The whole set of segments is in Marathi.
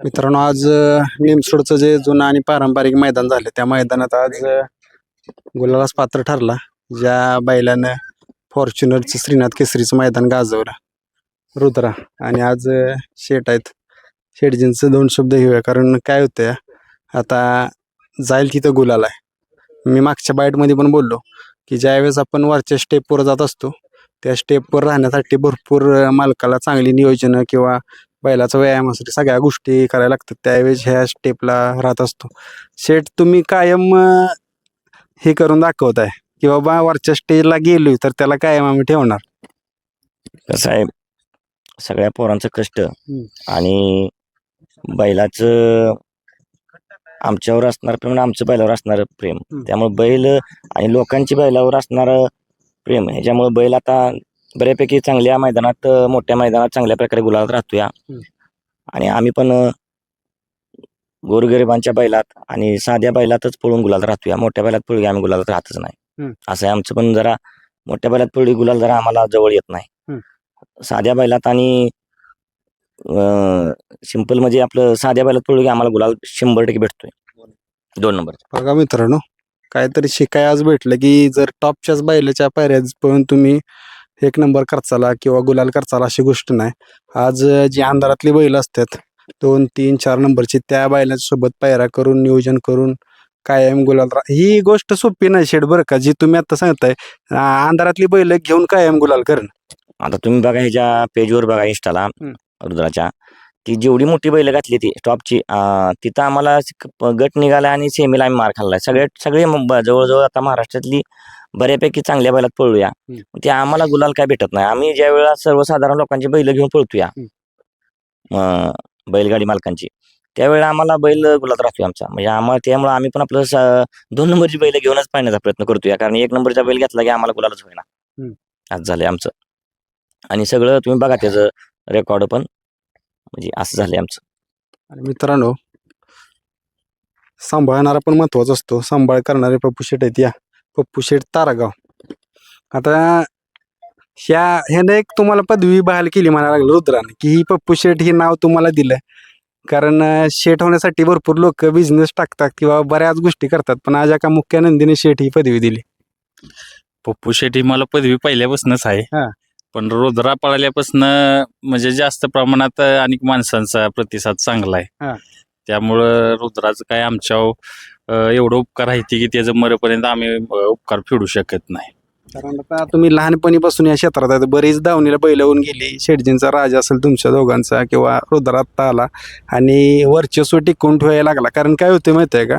मित्रांनो आज निमसोडचं जे जुनं आणि पारंपरिक मैदान झालं त्या मैदानात आज गुलालास पात्र ठरला ज्या बैलानं फॉर्च्युनरचं श्रीनाथ केसरीचं मैदान गाजवलं. रुद्रा आणि आज शेट आहेत. शेटजींचं दोन शब्द घेऊया कारण काय होतं आता जाईल तिथं गुलाल आहे. मी मागच्या बाईटमध्ये पण बोललो की ज्यावेळेस आपण वरच्या स्टेपवर जात असतो त्या स्टेपवर राहण्यासाठी भरपूर मालकाला चांगली नियोजनं किंवा बैलाचा व्यायामासाठी सगळ्या गोष्टी करायला लागतात. त्यावेळेस ह्या स्टेपला राहत असतो. शेट तुम्ही कायम अं, हे करून दाखवताय की बाबा वरच्या स्टेजला गेलोय तर त्याला कायम आम्ही ठेवणार? कसं आहे सगळ्या पोरांचं कष्ट आणि बैलाचं आमच्यावर असणार प्रेम आणि आमचं बैलावर असणार प्रेम. हम्म. त्यामुळे बैल आणि लोकांची बैलावर असणार प्रेम. ह्याच्यामुळे बैल आता बऱ्यापैकी चांगल्या मैदानात अं, मोठ्या मैदानात चांगल्या प्रकारे गुलाबात राहतोया हम्म. आणि आम्ही पण अं, गोरगरिबांच्या बैलात आणि साध्या बैलातच पळून गुलाल राहतोया मोठ्या बैलात पळू आम्ही गुलालात राहतच नाही. हम्म. असं आहे आमचं पण जरा मोठ्या बैलात पळली गुलाल जरा आम्हाला जवळ येत नाही. साध्या बैलात आणि सिंपल म्हणजे आपलं साध्या बैलात की आम्हाला गुलाल शंभर टक्के भेटतोय. दोन नंबर बघा मित्रांनो काहीतरी शिकाय आज भेटलं की जर टॉपच्याच बैलाच्या पायऱ्यात पण तुम्ही एक नंबर खर्चाला किंवा गुलाल खर्चाला अशी गोष्ट नाही. आज जी अंधारातली बैल असतात दोन तीन चार नंबरची त्या बैलांसोबत पायऱ्या करून नियोजन करून कायम गुलाल ही गोष्ट सोपी नाही शेड बरं का जी तुम्ही आता सांगताय. अंधारातली बैल घेऊन कायम गुलाल करणं. आता तुम्ही बघा ह्याच्या पेजवर बघा इंस्टाला. रुद्राच्या ती जेवढी मोठी बैल घातली ती टॉपची अं, तिथं आम्हाला गट निघाला आणि सेमीला आम्ही मार खाल्लाय सगळे सगळे जवळजवळ आता महाराष्ट्रातली बऱ्यापैकी चांगल्या बैलात पळूया. ते आम्हाला गुलाल काय भेटत नाही. आम्ही ज्या वेळा सर्वसाधारण लोकांची बैल घेऊन पळतोया. बैलगाडी मालकांची. त्यावेळेला आम्हाला बैल गुलात राहतोय आमचा. म्हणजे आम्हाला त्यामुळे आम्ही पण आपलं दोन नंबरची बैल घेऊनच पाहण्याचा प्रयत्न करतोय. कारण एक नंबरचा बैल घेतला की आम्हाला गुलालच होईना. आज झालंय आमचं. आणि सगळं तुम्ही बघा त्याचं रेकॉर्ड पण. म्हणजे असं झालंय आमचं. आणि मित्रांनो सांभाळणारा पण महत्त्वाचा असतो. सांभाळ करणारे पप्पू शेट आहेत या. पप्पू शेट तारागाव. आता ह्या ह्याने एक तुम्हाला पदवी बहाल केली म्हणायला लागलं रुद्राने की ही पप्पू शेट हे नाव तुम्हाला दिलं कारण शेट होण्यासाठी भरपूर लोक बिझनेस टाकतात किंवा बऱ्याच गोष्टी करतात पण आज एका मुख्य नंदीने शेट ही पदवी दिली. पप्पू शेट्टी मला पदवी पहिल्यापासूनच हा. आहे पण रुद्रा पळाल्यापासून म्हणजे जास्त प्रमाणात अनेक माणसांचा प्रतिसाद चांगला हा. आहे त्यामुळं रुद्राचं काय आमच्यावर अं, एवढं उपकार आहे की त्याचं मरेपर्यंत आम्ही उपकार फेडू शकत नाही. कारण आता तुम्ही लहानपणीपासून या क्षेत्रात आहे बरीच दावणीला बैल होऊन गेली. शेटजींचा राजा असेल तुमच्या दोघांचा किंवा रुद्रात आला आणि वर्चस्व टिकून ठेवायला लागला. कारण काय होतं माहिती आहे का?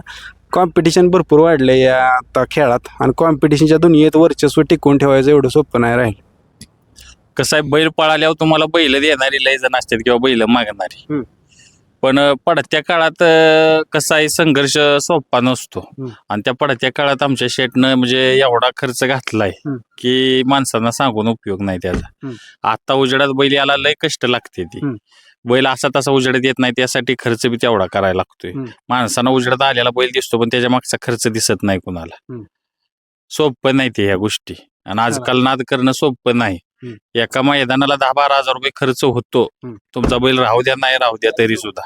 कॉम्पिटिशन भरपूर वाढले या आता खेळात. आणि कॉम्पिटिशनच्या दुनियेत वर्चस्व टिकून ठेवायचं एवढं सोपं नाही राहील. कसं आहे बैल पळाल्यावर तुम्हाला बैल देणारी लय जण असतात किंवा बैल मागणारी. पण पडत्या काळात अं, कसा आहे संघर्ष सोपा नसतो हम्म. आणि त्या पडत्या काळात आमच्या शेटनं म्हणजे एवढा खर्च घातलाय हम्म. की माणसांना सांगून उपयोग नाही त्याचा हम्म. आता उजेडात बैल याला लय कष्ट लागते ती हम्म. बैल असा तसा उजेडात येत नाही त्यासाठी खर्च बी तेवढा करायला लागतोय हम्म. माणसांना उजेडात आलेला बैल दिसतो पण त्याच्या मागचा खर्च दिसत नाही कुणाला हम्म. सोपं नाही ते ह्या गोष्टी आणि आजकाल नाद करणं सोपं नाही. एका मैदानाला दहा बारा हजार रुपये खर्च होतो. तुमचा बैल राहू द्या नाही राहू द्या तरी सुद्धा.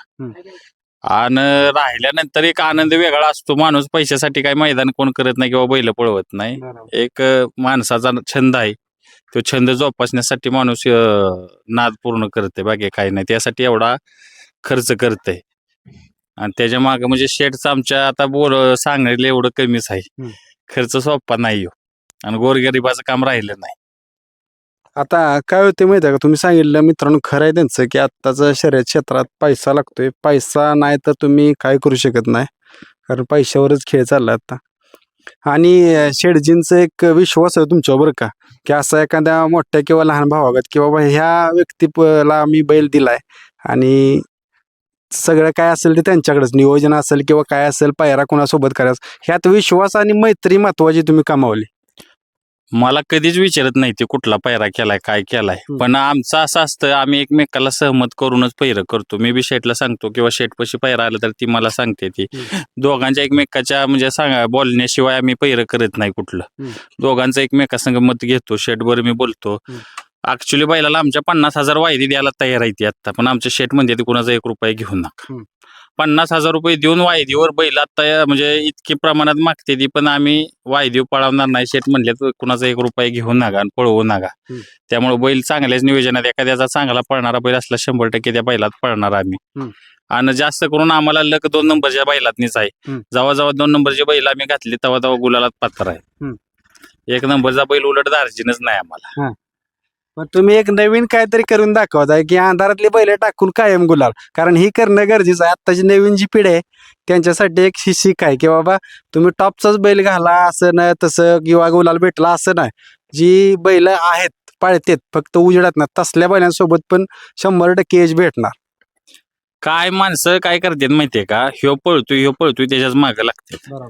आणि राहिल्यानंतर एक आनंद वेगळा असतो. माणूस पैशासाठी काही मैदान कोण करत नाही किंवा बैल पळवत नाही. एक माणसाचा छंद आहे. तो छंद जोपासण्यासाठी माणूस नाद पूर्ण करते. बाकी काही नाही. त्यासाठी एवढा खर्च करते. आणि त्याच्यामागे म्हणजे शेटचं आमच्या आता बोल सांगायला एवढं कमीच आहे. खर्च सोपा नाही हो. आणि गोरगरिबाचं काम राहिलं नाही. आता काय होते माहिती आहे का? तुम्ही सांगितलं मित्रांनो खरं आहे त्यांचं की आत्ताचं शर्यत क्षेत्रात पैसा लागतोय. पैसा नाही तर तुम्ही काय करू शकत नाही. कारण पैशावरच खेळ चालला आता. आणि शेडजींचं एक विश्वास आहे तुमच्यावर का? की असा एखाद्या मोठ्या किंवा लहान भावागत की बाबा ह्या व्यक्तीला मी बैल दिलाय आणि सगळं काय असेल ते त्यांच्याकडेच नियोजन असेल किंवा काय असेल पायरा कोणासोबत करायचं ह्यात विश्वास आणि मैत्री महत्वाची तुम्ही कमावली. मला कधीच विचारत नाही ते कुठला पैरा केलाय काय केलाय. पण आमचं असं असतं आम्ही एकमेकाला सहमत करूनच पैर करतो मी बी शेटला सांगतो किंवा शेटपाशी पैरा आलं तर ती मला सांगते ती दोघांच्या एकमेकाच्या म्हणजे सांगा बोलण्याशिवाय आम्ही पैर करत नाही कुठलं. दोघांचं एकमेकासंग मत घेतो शेटवर मी बोलतो. ऍक्च्युली बैलाला आमच्या पन्नास हजार वायदी द्यायला तयार आहे ती आता पण आमच्या शेट म्हणते ते कुणाचा एक रुपये घेऊन नका. पन्नास हजार रुपये देऊन वायदीवर बैल आता म्हणजे इतकी प्रमाणात मागते ती पण आम्ही वायदी पळवणार नाही शेट म्हणले तर कुणाचा एक रुपये घेऊन नका आणि पळवू नका हम्म. त्यामुळे बैल चांगल्याच नियोजनात एखाद्याचा चांगला पळणारा बैल असला शंभर टक्के त्या बैलात पळणार आम्ही हम्म. आणि जास्त करून आम्हाला लक दोन नंबरच्या बैलातनीच आहे हम्म. जेव्हा जेव्हा दोन नंबरची बैल आम्ही घातली तेव्हा तेव्हा गुलालात पात्र आहे हम्म. एक नंबरचा बैल उलट दार्जिनच नाही आम्हाला पण तुम्ही एक नवीन काहीतरी करून दाखवताय की अंधारातली बैल टाकून कायम गुलाल. कारण ही करणं गरजेचं आहे. आत्ताची नवीन जी पिढी आहे त्यांच्यासाठी एक ही शिक आहे की बाबा तुम्ही टॉपचाच बैल घाला असं नाही तसं किंवा गुलाल भेटला असं नाही. जी बैल आहेत पाळतेत फक्त उजेडात ना तसल्या बैलांसोबत पण शंभर टक्के एज भेटणार. काय माणसं काय करतात माहितीये का? ह्यो पळतोय ह्यो पळतोय त्याच्याच मागे लागतात.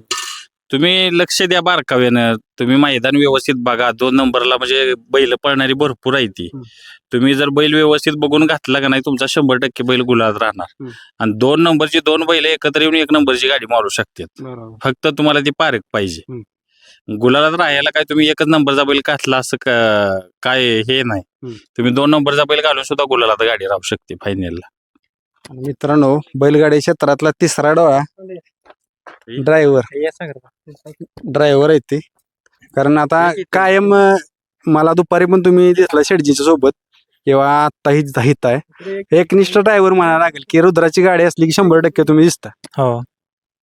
तुम्ही लक्ष द्या बारकाव्यानं. तुम्ही मैदान व्यवस्थित बघा. दोन नंबरला म्हणजे बैल पळणारी भरपूर आहे ती. तुम्ही जर बैल व्यवस्थित बघून घातला का नाही तुमचा शंभर टक्के बैल गुलात राहणार. आणि दोन नंबरची दोन बैल एकत्र येऊन एक नंबरची गाडी मारू शकतात. फक्त तुम्हाला ती पारख पाहिजे. गुलालात राहायला काय तुम्ही एकच नंबरचा बैल घातला असं का- काय हे नाही. तुम्ही दोन नंबरचा बैल घालून सुद्धा गुलालात गाडी राहू शकते फायनलला मित्रांनो बैलगाडी क्षेत्रातला तिसरा डोळा. ड्रायव्हर ड्रायव्हर आहे ते. कारण आता कायम अं, मला दुपारी पण तुम्ही दिसला शेडजीच्या सोबत. किंवा आत्ता ही हित आहे. एकनिष्ठ ड्रायव्हर म्हणायला लागेल की रुद्राची गाडी असली की शंभर टक्के तुम्ही दिसता. हो.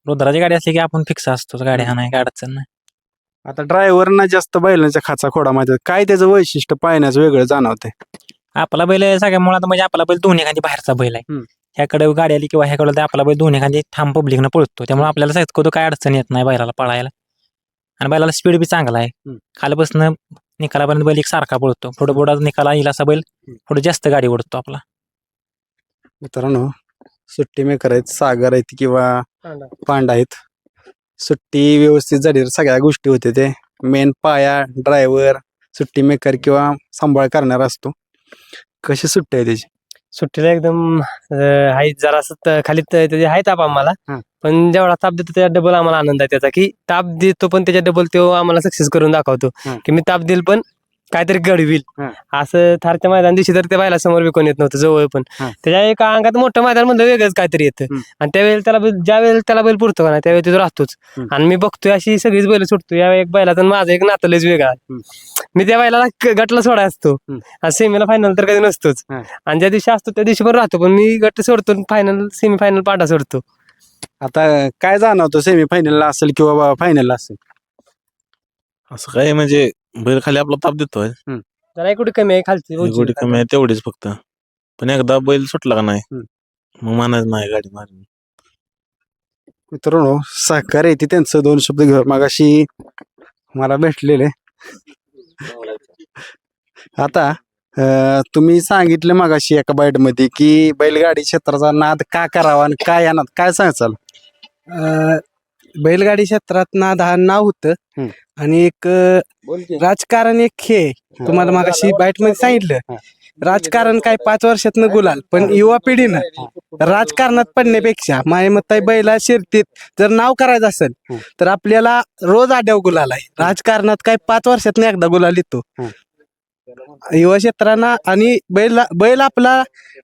रुद्राची गाडी असली की आपण फिक्स असतो. गाडी हा नाही काय अडचण नाही. आता ड्रायव्हरना जास्त बैलांच्या खाचा खोडा माहिती. काय त्याचं वैशिष्ट्य पाहण्याचं वेगळं जाणवते आपला बैल सगळ्या मुळात म्हणजे आपला बैल दोन्ही खांदी बाहेरचा बैल आहे. हम्म. ह्याकडे गाडी आली किंवा ह्याकडे आली, आपला बैल दोन्ही खांदी ठाम पब्लिकनं पळतो. त्यामुळे आपल्याला सगळं काय अडचण येत नाही बैलाला पळायला. आणि बैलाला स्पीड बी चांगला आहे. खालीपासून निकालापर्यंत बैल एक सारखा पळतो. पुढे पुढे निकाला येईल असा बैल पुढे जास्त गाडी ओढतो आपला. मित्रांनो सुट्टी मेकर आहेत सागर आहेत किंवा पांडा. आहेत. सुट्टी व्यवस्थित झाली तर सगळ्या गोष्टी होते ते. मेन पाया ड्रायव्हर सुट्टी मेकर किंवा सांभाळ करणारा असतो. कशी सुट्टी आहे त्याची? सुट्टीला एकदम आहे जरा खाली त- त्याचे आहे ताप आम्हाला हा. पण जेवढा ताप देतो त्याच्या डबल आम्हाला आनंद आहे त्याचा की ताप देतो पण त्याच्या डबल तो आम्हाला सक्सेस करून दाखवतो हा. की मी ताप देईल पण काहीतरी घडविल हा. असं थारच्या मैदान दिवशी तर त्या बायला समोर विकून येत नव्हतं जवळ पण हा. त्याच्या एका अंगात मोठं मैदान म्हणलं वेगळंच काहीतरी येतं हम्म. आणि त्यावेळेला त्याला बैल ज्या वेळेला त्याला बैल पुरतो का नाही त्यावेळी तो राहतोच हम्म. आणि मी बघतोय अशी सगळीच बैल सुटतो या एक बैला तर माझं एक नातं लयच वेगळा आहे. मी त्या बैलाला क- गटला सोडा असतो हम्म. आणि सेमीला फायनल तर कधी नसतोच हा. आणि ज्या दिवशी असतो त्या दिवशी पण राहतो पण मी गट सोडतो फायनल सेमी फायनल पाठा सोडतो आता काय जाणवतं सेमी फायनलला असेल किंवा फायनलला असेल असं काय म्हणजे बैल खाली आपला ताप देतोय. जरा कुठे कमी आहे खालची उंची. कमी आहे तेवढीच फक्त. पण एकदा बैल सुटला का नाही हम्म. मग मानायचं नाही गाडी मारली. मित्रांनो सहकार येते त्यांचं दोन शब्द घेऊ मागाशी मला भेटलेले. आता अं, तुम्ही सांगितलं मागाशी एका बाईटमध्ये की बैलगाडी क्षेत्राचा नाद का करावा आणि काय या नाद काय सांगाल? अ, बैलगाडी क्षेत्रात नाद हा नाव होतं. हम्म. आणि एक अ, राजकारण एक खेळ आहे. तुम्हाला मागाशी बाईटमध्ये सांगितलं. राजकारण काय पाच वर्षातनं गुलाल पण युवा पिढीनं. राजकारणात पडण्यापेक्षा माझ्या मत आहे बैला शर्तीत जर नाव करायचं असेल तर आपल्याला रोज आड्याव गुलाल आहे. राजकारणात काय पाच वर्षातनं एकदा गुलाल येतो. युवा क्षेत्रांना आणि बैल बैल आपला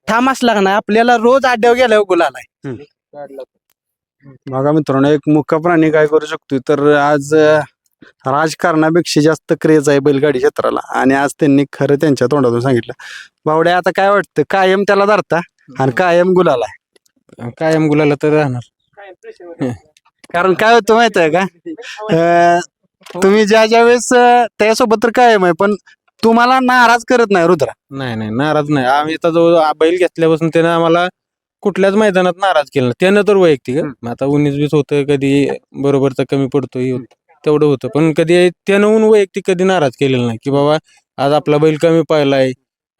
ठाम असला का नाही आपल्याला रोज आड्याव गेल्यावर गुलाल आहे. बघा मित्रांनो एक मुका प्राणी काय करू शकतो तर आज राजकारणापेक्षा जास्त क्रेज आहे बैलगाडी क्षेत्राला. आणि आज त्यांनी खरं त्यांच्या तोंडातून सांगितलं. बावड्या आता काय वाटतं? कायम त्याला धरता? आणि कायम गुलाला आहे. कायम गुलाला तर राहणार. कारण काय होतं माहीत आहे का? अं, तुम्ही ज्या ज्या वेळेस अं, त्याच्यासोबत तर कायम आहे पण तुम्हाला नाराज करत नाही रुद्रा. नाही नाही नाराज नाही. आम्ही आता जो बैल घेतल्यापासून त्यानं आम्हाला कुठल्याच मैदानात नाराज केलं नाही. त्यानं तर वैयक्तिक हं. आता उन्नीस वीस होतं कधी बरोबरचा कमी पडतो हे होतं. तेवढं होतं पण कधी त्यानं ऊन वैयक्तिक कधी नाराज केलेलं नाही की बाबा आज आपला बैल कमी पाहिलाय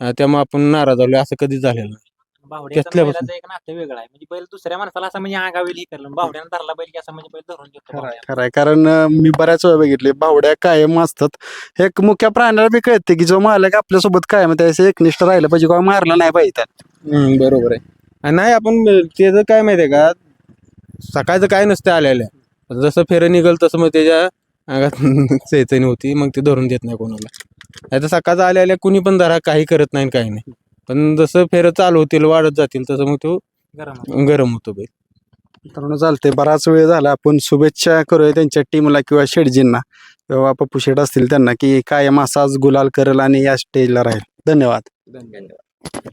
अं, त्यामुळे आपण नाराज झालोय असं कधी झालेलं नाही बावड्याचं घेतल्यापासून. बैलाचं एक नातं वेगळं आहे म्हणजे बैल दुसऱ्या माणसाला असं म्हणजे अंगावेल ही करलं बावड्यानं धरला बैल की असं म्हणजे बैल धरून घेतो बावड्याला. खरंय कारण अं, मी बऱ्याच वेळा बघितले बावड्या कायम असतात एक मुख्य प्राण्याला बी कळते की जो मालक आपल्यासोबत कायम आहे, त्याचं एकनिष्ठ राहिलं पाहिजे किंवा मारलं नाही पाहिजे त्याला. बरोबर आहे नाही आपण त्याचं काय माहितीये का सकाळचं काय नसतं आलेल्या जसं फेरं निघल तसं मग त्याच्या अंगात चैचणी होती मग ते धरून देत नाही कोणाला. नाही तर सकाळचं आल्या आल्या कुणी पण धरा काही करत नाही काही नाही. पण जसं फेरं चालू होतील वाढत जातील तसं मग तो गरम होतो. बैल मित्रांनो चालते बराच वेळ झाला. आपण शुभेच्छा करूया त्यांच्या टीमला किंवा शेडजींना किंवा पप्पू शेड असतील त्यांना की कायम असाच गुलाल करेल आणि या स्टेजला राहील. धन्यवाद.